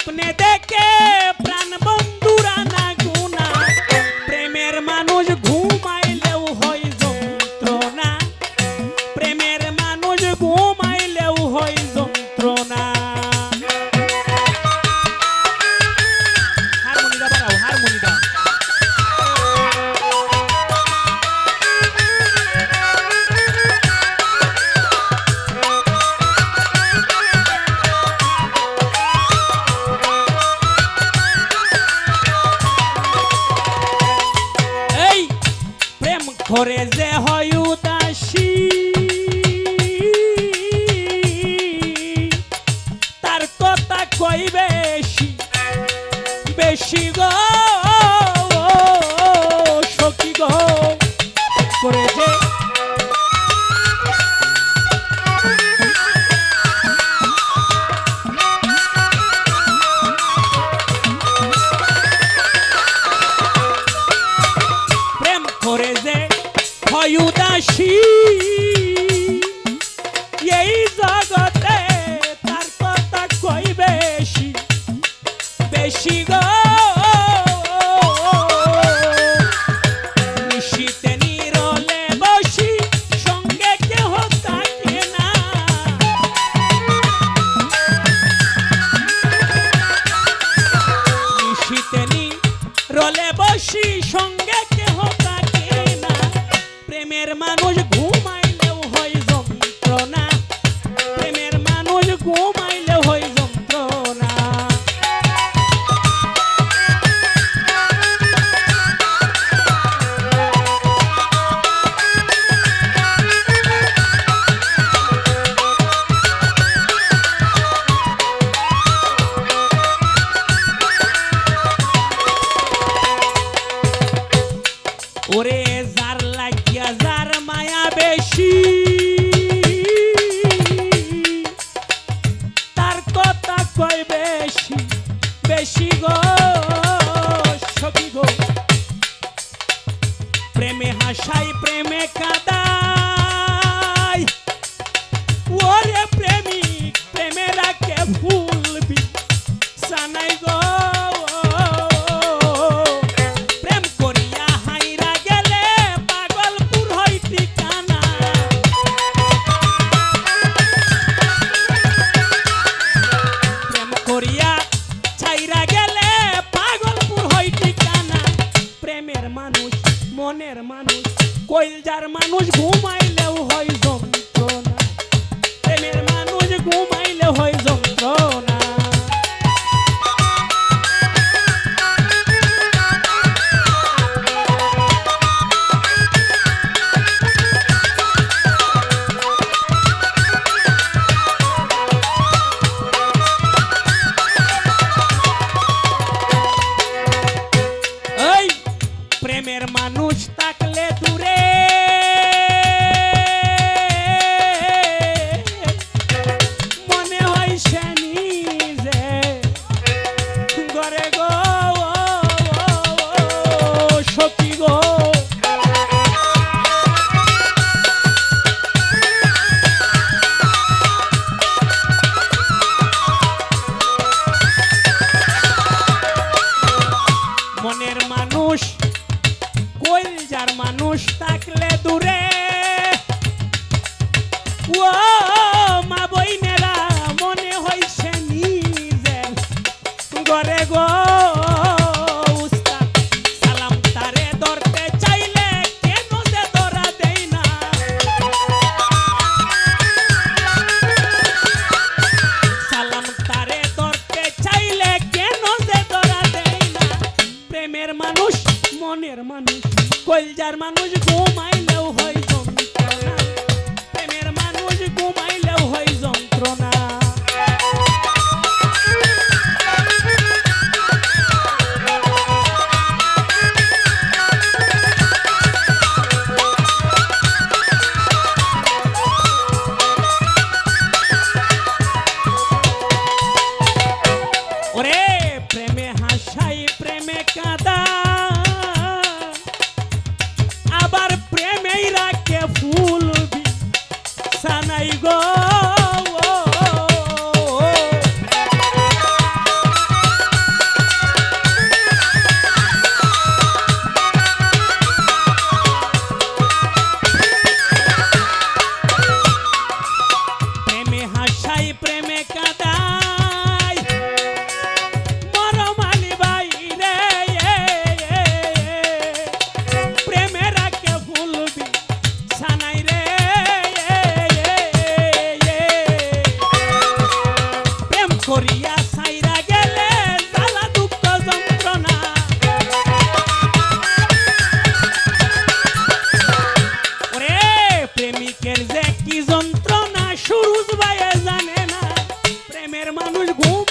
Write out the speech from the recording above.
अपने दे মোরে যে হয় উদাসী তার কথা কই বেশি বেশি গো সখী গো। করে যে raio da বেশি গো সবি গো। প্রেমে হাসাই প্রেমে কাদাই। ওরে প্রেমিক প্রেমে রাখে ভুল। Foi de arma nos rumo, মনের মানুষ কইল যার মানুষ থাকলে দূরে। ও মা বইনেরা মনে হয়েছে নিজের গরে গো। মানুষ মনের মানুষ কলজার মানুষ ঘুমাইলেও হয়। চাই করিয়া সাইরা গেলে দুঃখ যন্ত্রণা। ওরে প্রেমিকের যে যন্ত্রণা, সুরুজ ভাইয়ে জানে না। প্রেমের মানুষ ঘুম